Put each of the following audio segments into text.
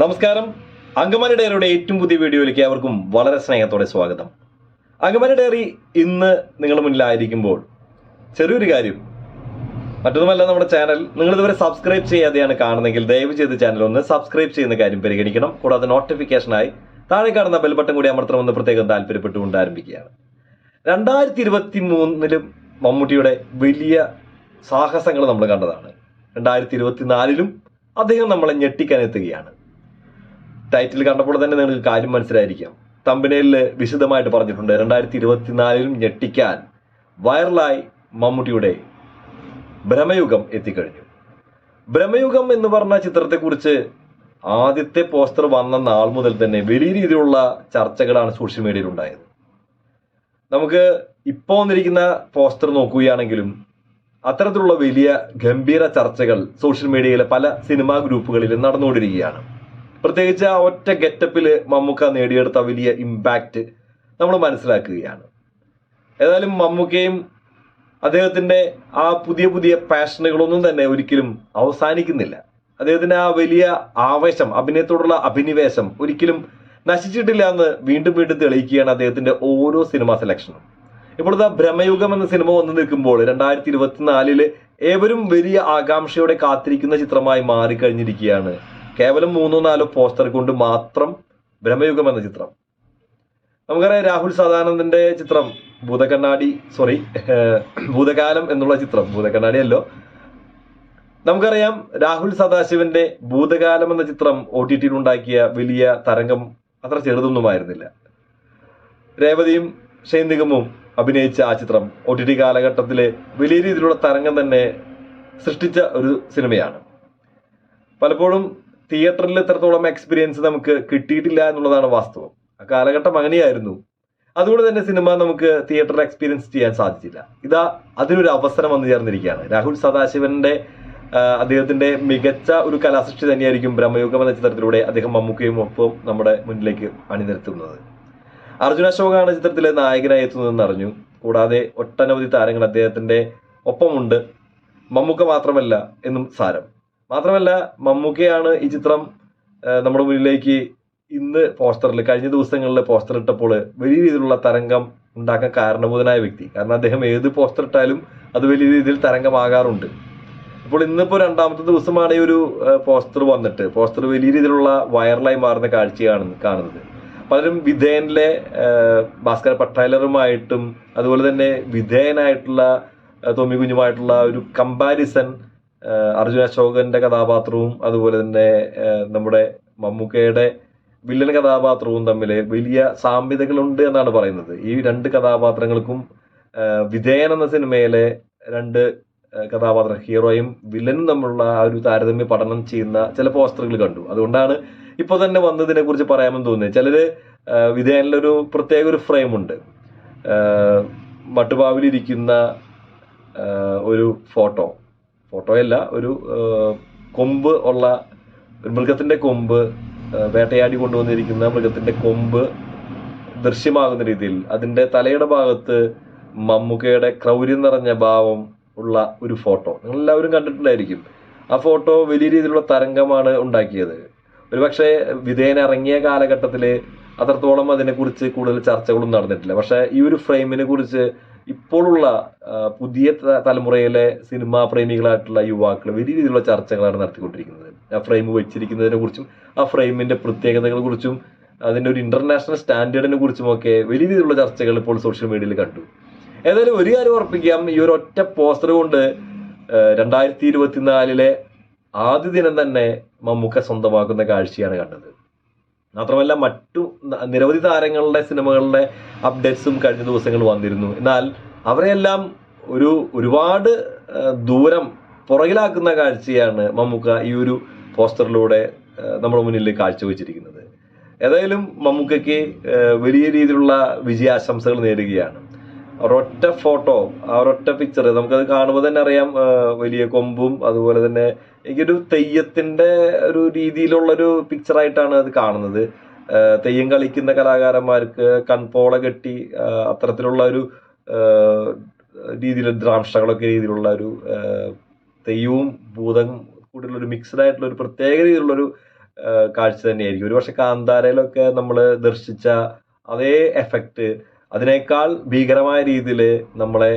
നമസ്കാരം. അങ്കമാലി ഡയറിയുടെ ഏറ്റവും പുതിയ വീഡിയോയിലേക്ക് അവർക്കും വളരെ സ്നേഹത്തോടെ സ്വാഗതം. അങ്കമാലി ഡയറി ഇന്ന് നിങ്ങളുടെ മുന്നിലായിരിക്കുമ്പോൾ ചെറിയൊരു കാര്യം. മറ്റൊന്നുമല്ല നമ്മുടെ ചാനൽ. നിങ്ങൾ ഇതുവരെ സബ്സ്ക്രൈബ് ചെയ്യാതെയാണ് കാണുന്നതെങ്കിൽ ദയവ് ചെയ്ത് ചാനൽ ഒന്ന് സബ്സ്ക്രൈബ് ചെയ്യുന്ന കാര്യം പരിഗണിക്കണം. കൂടാതെ നോട്ടിഫിക്കേഷനായി താഴെ കാണുന്ന ബെൽ ബട്ടൺ കൂടി അമർത്തണമെന്ന് പ്രത്യേകം താല്പര്യപ്പെട്ടുകൊണ്ട് ആരംഭിക്കുകയാണ്. രണ്ടായിരത്തി ഇരുപത്തി മൂന്നിലും മമ്മൂട്ടിയുടെ വലിയ സാഹസങ്ങൾ നമ്മൾ കണ്ടതാണ്. രണ്ടായിരത്തി ഇരുപത്തിനാലിലും അദ്ദേഹം നമ്മളെ ഞെട്ടിക്കാൻ എത്തുകയാണ് ടൈറ്റിൽ കണ്ടപ്പോൾ തന്നെ നിങ്ങൾക്ക് കാര്യം മനസ്സിലായിരിക്കാം. തമ്പനയിൽ വിശദമായിട്ട് പറഞ്ഞിട്ടുണ്ട്. രണ്ടായിരത്തി ഇരുപത്തിനാലിലും ഞെട്ടിക്കാൻ വൈറലായി മമ്മൂട്ടിയുടെ ഭ്രമയുഗം എത്തിക്കഴിഞ്ഞു. ഭ്രമയുഗം എന്ന് പറഞ്ഞ ചിത്രത്തെക്കുറിച്ച് ആദ്യത്തെ പോസ്റ്റർ വന്ന നാൾ മുതൽ തന്നെ വലിയ രീതിയിലുള്ള ചർച്ചകളാണ് സോഷ്യൽ മീഡിയയിൽ ഉണ്ടായത് നമുക്ക് ഇപ്പോൾ വന്നിരിക്കുന്ന പോസ്റ്റർ നോക്കുകയാണെങ്കിലും അത്തരത്തിലുള്ള വലിയ ഗംഭീര ചർച്ചകൾ സോഷ്യൽ മീഡിയയിലെ പല സിനിമാ ഗ്രൂപ്പുകളിലും നടന്നുകൊണ്ടിരിക്കുകയാണ്. പ്രത്യേകിച്ച് ആ ഒറ്റ ഗെറ്റപ്പിൽ മമ്മൂക്ക നേടിയെടുത്ത വലിയ ഇമ്പാക്റ്റ് നമ്മൾ മനസ്സിലാക്കുകയാണ്. ഏതായാലും മമ്മൂക്കയും അദ്ദേഹത്തിന്റെ ആ പുതിയ പുതിയ പാഷനുകളൊന്നും തന്നെ ഒരിക്കലും അവസാനിക്കുന്നില്ല. അദ്ദേഹത്തിന്റെ ആ വലിയ ആവേശം അഭിനയത്തോടുള്ള അഭിനിവേശം ഒരിക്കലും നശിച്ചിട്ടില്ല എന്ന് വീണ്ടും വീണ്ടും തെളിയിക്കുകയാണ് അദ്ദേഹത്തിന്റെ ഓരോ സിനിമാ സെലക്ഷനും ഇപ്പോഴത്തെ ഭ്രമയുഗം എന്ന സിനിമ വന്നു നിൽക്കുമ്പോൾ രണ്ടായിരത്തി ഇരുപത്തിനാലിൽ ഏവരും വലിയ ആകാംക്ഷയോടെ കാത്തിരിക്കുന്ന ചിത്രമായി മാറിക്കഴിഞ്ഞിരിക്കുകയാണ് കേവലം മൂന്നോ നാലോ പോസ്റ്റർ കൊണ്ട് മാത്രം ബ്രഹ്മയുഗം എന്ന ചിത്രം. നമുക്കറിയാം രാഹുൽ സദാനന്ദന്റെ ചിത്രം ഭൂതകണ്ണാടി സോറി ഭൂതകാലം എന്നുള്ള ചിത്രം ഭൂതകണ്ണാടി അല്ലോ നമുക്കറിയാം രാഹുൽ സദാശിവന്റെ ഭൂതകാലം എന്ന ചിത്രം ഒ ടി ടിയിൽ ഉണ്ടാക്കിയ വലിയ തരംഗം അത്ര ചെറുതൊന്നുമായിരുന്നില്ല. രേവതിയും ഷെയ്ൻ അഭിനയിച്ച ആ ചിത്രം ഒ ടി ടി കാലഘട്ടത്തിലെ വലിയ രീതിയിലുള്ള തരംഗം തന്നെ സൃഷ്ടിച്ച ഒരു സിനിമയാണ്. പലപ്പോഴും തിയേറ്ററിൽ ഇത്രത്തോളം എക്സ്പീരിയൻസ് നമുക്ക് കിട്ടിയിട്ടില്ല എന്നുള്ളതാണ് വാസ്തവം. ആ കാലഘട്ടം അങ്ങനെയായിരുന്നു. അതുകൊണ്ട് തന്നെ സിനിമ നമുക്ക് തിയേറ്ററിൽ എക്സ്പീരിയൻസ് ചെയ്യാൻ സാധിച്ചില്ല. ഇതാ അതിനൊരു അവസരം വന്നു ചേർന്നിരിക്കുകയാണ്. രാഹുൽ സദാശിവന്റെ അദ്ദേഹത്തിന്റെ മികച്ച ഒരു കലാസൃഷ്ടി തന്നെയായിരിക്കും ബ്രഹ്മയുഗം എന്ന ചിത്രത്തിലൂടെ അദ്ദേഹം മമ്മൂക്കയും ഒപ്പം നമ്മുടെ മുന്നിലേക്ക് അണിനിരത്തുന്നത്. അർജുന അശോകാണ് ചിത്രത്തിലെ നായകനായി എത്തുന്നതെന്ന് അറിഞ്ഞു. കൂടാതെ ഒട്ടനവധി താരങ്ങൾ അദ്ദേഹത്തിന്റെ ഒപ്പമുണ്ട്. മമ്മൂക്ക മാത്രമല്ല എന്നും സാരം. മാത്രമല്ല മമ്മൂക്കയാണ് ഈ ചിത്രം നമ്മുടെ മുന്നിലേക്ക് ഇന്ന് പോസ്റ്ററിൽ കഴിഞ്ഞ ദിവസങ്ങളിൽ പോസ്റ്റർ ഇട്ടപ്പോൾ വലിയ രീതിയിലുള്ള തരംഗം ഉണ്ടാക്കാൻ കാരണഭൂതനായ വ്യക്തി. കാരണം അദ്ദേഹം ഏത് പോസ്റ്റർ ഇട്ടാലും അത് വലിയ രീതിയിൽ തരംഗമാകാറുണ്ട്. അപ്പോൾ ഇന്നിപ്പോൾ രണ്ടാമത്തെ ദിവസമാണ് ഈ ഒരു പോസ്റ്റർ വന്നിട്ട്. പോസ്റ്റർ വലിയ രീതിയിലുള്ള വൈറലായി മാറുന്ന കാഴ്ചയാണ് കാണുന്നത്. പലരും വിധേയനിലെ ഭാസ്കര പട്ടാലറുമായിട്ടും അതുപോലെ തന്നെ വിധേയനായിട്ടുള്ള തോമി കുഞ്ഞുമായിട്ടുള്ള ഒരു കമ്പാരിസൺ അർജുന അശോകന്റെ കഥാപാത്രവും അതുപോലെ തന്നെ നമ്മുടെ മമ്മൂക്കയുടെ വില്ലൻ കഥാപാത്രവും തമ്മിൽ വലിയ സാമ്യതകളുണ്ട് എന്നാണ് പറയുന്നത്. ഈ രണ്ട് കഥാപാത്രങ്ങൾക്കും വിജയൻ എന്ന സിനിമയിലെ രണ്ട് കഥാപാത്രം ഹീറോയും വില്ലനും തമ്മിലുള്ള ആ ഒരു താരതമ്യ പഠനം ചെയ്യുന്ന ചില പോസ്റ്ററുകൾ കണ്ടു. അതുകൊണ്ടാണ് ഇപ്പൊ തന്നെ വന്നതിനെ കുറിച്ച് പറയാമെന്ന് തോന്നുന്നത്. ചിലര് വിധേയനിലൊരു പ്രത്യേക ഒരു ഫ്രെയിം ഉണ്ട്. മട്ടുപാവിലിരിക്കുന്ന ഒരു ഫോട്ടോ ഫോട്ടോയല്ല ഒരു കൊമ്പ് ഉള്ള ഒരു മൃഗത്തിന്റെ കൊമ്പ് വേട്ടയാടി കൊണ്ടുവന്നിരിക്കുന്ന മൃഗത്തിന്റെ കൊമ്പ് ദൃശ്യമാകുന്ന രീതിയിൽ അതിന്റെ തലയുടെ ഭാഗത്ത് മമ്മൂക്കയുടെ ക്രൗര്യം നിറഞ്ഞ ഭാവം ഉള്ള ഒരു ഫോട്ടോ. നിങ്ങൾ എല്ലാവരും കണ്ടിട്ടുണ്ടായിരിക്കും. ആ ഫോട്ടോ വലിയ രീതിയിലുള്ള തരംഗമാണ് ഉണ്ടാക്കിയത്. ഒരുപക്ഷെ വിധേയൻ ഇറങ്ങിയ കാലഘട്ടത്തിൽ അത്രത്തോളം അതിനെക്കുറിച്ച് കൂടുതൽ ചർച്ചകളൊന്നും നടന്നിട്ടില്ല. പക്ഷേ ഈ ഒരു ഫ്രെയിമിനെ കുറിച്ച് ഇപ്പോഴുള്ള പുതിയ തലമുറയിലെ സിനിമാ പ്രേമികളായിട്ടുള്ള യുവാക്കൾ വലിയ രീതിയിലുള്ള ചർച്ചകളാണ് നടത്തിക്കൊണ്ടിരിക്കുന്നത്. ആ ഫ്രെയിം വെച്ചിരിക്കുന്നതിനെ കുറിച്ചും ആ ഫ്രെയിമിന്റെ പ്രത്യേകതകളെ കുറിച്ചും അതിന്റെ ഒരു ഇന്റർനാഷണൽ സ്റ്റാൻഡേർഡിനെ കുറിച്ചുമൊക്കെ വലിയ രീതിയിലുള്ള ചർച്ചകൾ ഇപ്പോൾ സോഷ്യൽ മീഡിയയിൽ കണ്ടു. ഏതായാലും ഒരു കാര്യം ഉറപ്പിക്കാം ഈ ഒരു ഒറ്റ പോസ്റ്റർ കൊണ്ട് രണ്ടായിരത്തി ഇരുപത്തിനാലിലെ ആദ്യ ദിനം തന്നെ മമ്മൂക്ക സ്വന്തമാക്കുന്ന കാഴ്ചയാണ് കണ്ടത്. മാത്രമല്ല മറ്റു നിരവധി താരങ്ങളുടെ സിനിമകളുടെ അപ്ഡേറ്റ്സും കഴിഞ്ഞ ദിവസങ്ങൾ വന്നിരുന്നു. എന്നാൽ അവരെയെല്ലാം ഒരു ഒരുപാട് ദൂരം പുറകിലാക്കുന്ന കാഴ്ചയാണ് മമ്മൂക്ക ഈ ഒരു പോസ്റ്ററിലൂടെ നമ്മുടെ മുന്നിൽ കാഴ്ചവെച്ചിരിക്കുന്നത്. ഏതായാലും മമ്മൂക്കയ്ക്ക് വലിയ രീതിയിലുള്ള വിജയാശംസകൾ നേടുകയാണ് ഒരൊറ്റ ഫോട്ടോ ആ ഒരൊറ്റ പിക്ചർ നമുക്കത് കാണുമ്പോൾ തന്നെ അറിയാം വലിയ കൊമ്പും അതുപോലെ തന്നെ എനിക്കൊരു തെയ്യത്തിന്റെ ഒരു രീതിയിലുള്ളൊരു പിക്ചറായിട്ടാണ് അത് കാണുന്നത്. തെയ്യം കളിക്കുന്ന കലാകാരന്മാർക്ക് കൺപോള കെട്ടി അത്തരത്തിലുള്ള ഒരു രീതിയിൽ ദ്രാംഷ്ടകളൊക്കെ രീതിയിലുള്ള ഒരു തെയ്യവും ഭൂതം കൂടിയുള്ള ഒരു മിക്സ്ഡ് ആയിട്ടുള്ള ഒരു പ്രത്യേക രീതിയിലുള്ള ഒരു കാഴ്ച തന്നെയായിരിക്കും. ഒരുപക്ഷെ കാന്താരയിലൊക്കെ നമ്മൾ ദർശിച്ച അതേ എഫക്റ്റ് അതിനേക്കാൾ ഭീകരമായ രീതിയിൽ നമ്മളെ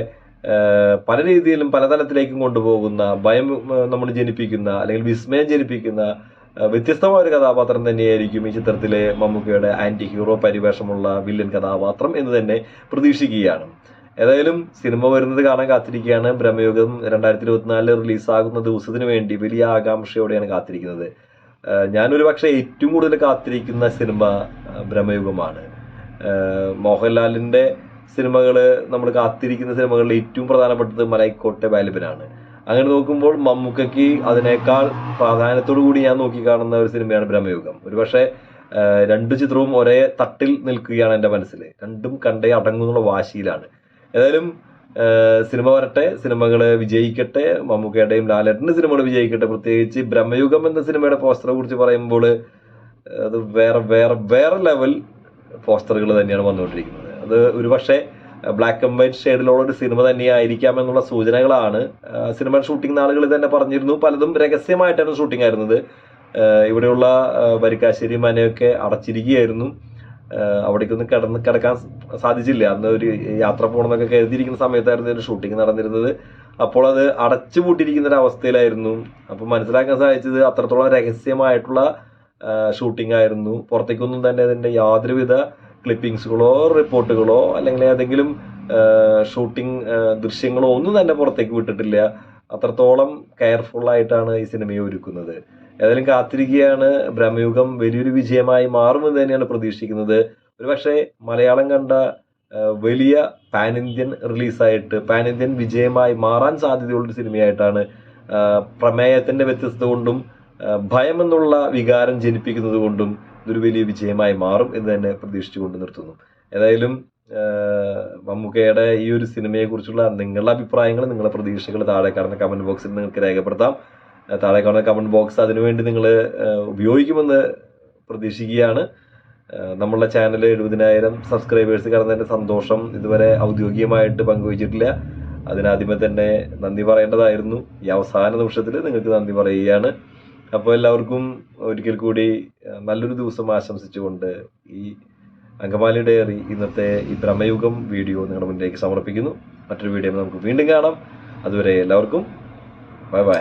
പല രീതിയിലും പല തലത്തിലേക്കും കൊണ്ടുപോകുന്ന ഭയം നമ്മൾ ജനിപ്പിക്കുന്ന അല്ലെങ്കിൽ വിസ്മയം ജനിപ്പിക്കുന്ന വ്യത്യസ്തമായ ഒരു കഥാപാത്രം തന്നെയായിരിക്കും ഈ ചിത്രത്തിലെ മമ്മൂക്കയുടെ ആന്റി ഹീറോ പരിവേഷമുള്ള വില്ലൻ കഥാപാത്രം എന്ന് തന്നെ പ്രതീക്ഷിക്കുകയാണ്. ഏതായാലും സിനിമ വരുന്നത് കാണാൻ കാത്തിരിക്കുകയാണ്. ബ്രഹ്മയുഗം രണ്ടായിരത്തി ഇരുപത്തിനാലിൽ റിലീസാകുന്ന ദിവസത്തിന് വേണ്ടി വലിയ ആകാംക്ഷയോടെയാണ് കാത്തിരിക്കുന്നത്. ഞാനൊരു പക്ഷേ ഏറ്റവും കൂടുതൽ കാത്തിരിക്കുന്ന സിനിമ ബ്രഹ്മയുഗമാണ്. മോഹൻലാലിന്റെ സിനിമകൾ നമ്മൾ കാത്തിരിക്കുന്ന സിനിമകളിൽ ഏറ്റവും പ്രധാനപ്പെട്ടത് മലൈക്കോട്ടെ ബാലിബനാണ് അങ്ങനെ നോക്കുമ്പോൾ മമ്മൂക്കയ്ക്ക് അതിനേക്കാൾ പ്രാധാന്യത്തോടു കൂടി ഞാൻ നോക്കി കാണുന്ന ഒരു സിനിമയാണ് ബ്രഹ്മയുഗം. ഒരുപക്ഷെ രണ്ട് ചിത്രവും ഒരേ തട്ടിൽ നിൽക്കുകയാണ് എന്റെ മനസ്സിൽ രണ്ടും കണ്ടേ അടങ്ങുന്നുള്ള വാശിയിലാണ്. ഏതായാലും സിനിമ വരട്ടെ സിനിമകൾ വിജയിക്കട്ടെ മമ്മൂക്കയുടെയും ലാലേട്ടന്റെ സിനിമകൾ വിജയിക്കട്ടെ. പ്രത്യേകിച്ച് ബ്രഹ്മയുഗം എന്ന സിനിമയുടെ പോസ്റ്ററെ കുറിച്ച് പറയുമ്പോൾ അത് വേറെ വേറെ വേറെ ലെവൽ പോസ്റ്ററുകൾ തന്നെയാണ് വന്നുകൊണ്ടിരിക്കുന്നത്. അത് ഒരുപക്ഷെ ബ്ലാക്ക് ആൻഡ് വൈറ്റ് ഷെയ്ഡിലുള്ള ഒരു സിനിമ തന്നെയായിരിക്കാം എന്നുള്ള സൂചനകളാണ്. സിനിമ ഷൂട്ടിംഗ് നാളുകളിൽ തന്നെ പറഞ്ഞിരുന്നു. പലതും രഹസ്യമായിട്ടാണ് ഷൂട്ടിംഗ് ആയിരുന്നത്. ഇവിടെയുള്ള വരിക്കാശ്ശേരി മനയൊക്കെ അടച്ചിരിക്കുകയായിരുന്നു. അവിടേക്കൊന്നും കിടന്ന് കിടക്കാൻ സാധിച്ചില്ല. അന്ന് ഒരു യാത്ര പോകണമെന്നൊക്കെ കരുതിയിരിക്കുന്ന സമയത്തായിരുന്നു ഒരു ഷൂട്ടിംഗ് നടന്നിരുന്നത്. അപ്പോൾ അത് അടച്ചു പൂട്ടിയിരിക്കുന്ന ഒരു അവസ്ഥയിലായിരുന്നു. അപ്പോൾ മനസ്സിലാക്കാൻ സാധിച്ചത് അത്രത്തോളം രഹസ്യമായിട്ടുള്ള ഷൂട്ടിംഗ് ആയിരുന്നു. പുറത്തേക്കൊന്നും തന്നെ അതിന്റെ യാതൊരുവിധ ക്ലിപ്പിങ്സുകളോ റിപ്പോർട്ടുകളോ അല്ലെങ്കിൽ ഏതെങ്കിലും ഷൂട്ടിംഗ് ദൃശ്യങ്ങളോ ഒന്നും തന്നെ പുറത്തേക്ക് വിട്ടിട്ടില്ല. അത്രത്തോളം കെയർഫുൾ ആയിട്ടാണ് ഈ സിനിമയെ ഒരുക്കുന്നത്. ഏതായാലും കാത്തിരിക്കുകയാണ്. ബ്രഹ്മയുഗം വലിയൊരു വിജയമായി മാറുമെന്ന് തന്നെയാണ് പ്രതീക്ഷിക്കുന്നത്. ഒരുപക്ഷെ മലയാളം കണ്ട വലിയ പാൻ ഇന്ത്യൻ റിലീസായിട്ട് പാൻ ഇന്ത്യൻ വിജയമായി മാറാൻ സാധ്യതയുള്ള സിനിമയായിട്ടാണ് പ്രമേയത്തിന്റെ വ്യത്യസ്തത കൊണ്ടും ഭയമെന്നുള്ള വികാരം ജനിപ്പിക്കുന്നത് കൊണ്ടും ഇതൊരു വലിയ വിജയമായി മാറും എന്ന് തന്നെ പ്രതീക്ഷിച്ചുകൊണ്ട് നിർത്തുന്നു. ഏതായാലും മമ്മൂക്കയുടെ ഈ ഒരു സിനിമയെ കുറിച്ചുള്ള നിങ്ങളുടെ അഭിപ്രായങ്ങൾ നിങ്ങളുടെ പ്രതീക്ഷകൾ താഴെ കാണുന്ന കമന്റ് ബോക്സിൽ നിങ്ങൾക്ക് രേഖപ്പെടുത്താം. താഴെ കാണുന്ന കമന്റ് ബോക്സ് അതിനുവേണ്ടി നിങ്ങൾ ഉപയോഗിക്കുമെന്ന് പ്രതീക്ഷിക്കുകയാണ്. നമ്മളുടെ ചാനൽ എഴുപതിനായിരം സബ്സ്ക്രൈബേഴ്സ് കടന്നതിന്റെ സന്തോഷം ഇതുവരെ ഔദ്യോഗികമായിട്ട് പങ്കുവച്ചിട്ടില്ല. അതിനാദ്യമേ തന്നെ നന്ദി പറയേണ്ടതായിരുന്നു. ഈ അവസാന നിമിഷത്തിൽ നിങ്ങൾക്ക് നന്ദി പറയുകയാണ്. അപ്പോൾ എല്ലാവർക്കും ഒരിക്കൽ കൂടി നല്ലൊരു ദിവസം ആശംസിച്ചുകൊണ്ട് ഈ അങ്കമാലി ഡയറി ഇന്നത്തെ ഈ ബ്രഹ്മയുഗം വീഡിയോ നിങ്ങളുടെ മുന്നിലേക്ക് സമർപ്പിക്കുന്നു. മറ്റൊരു വീഡിയോ നമുക്ക് വീണ്ടും കാണാം. അതുവരെ എല്ലാവർക്കും ബൈ ബൈ.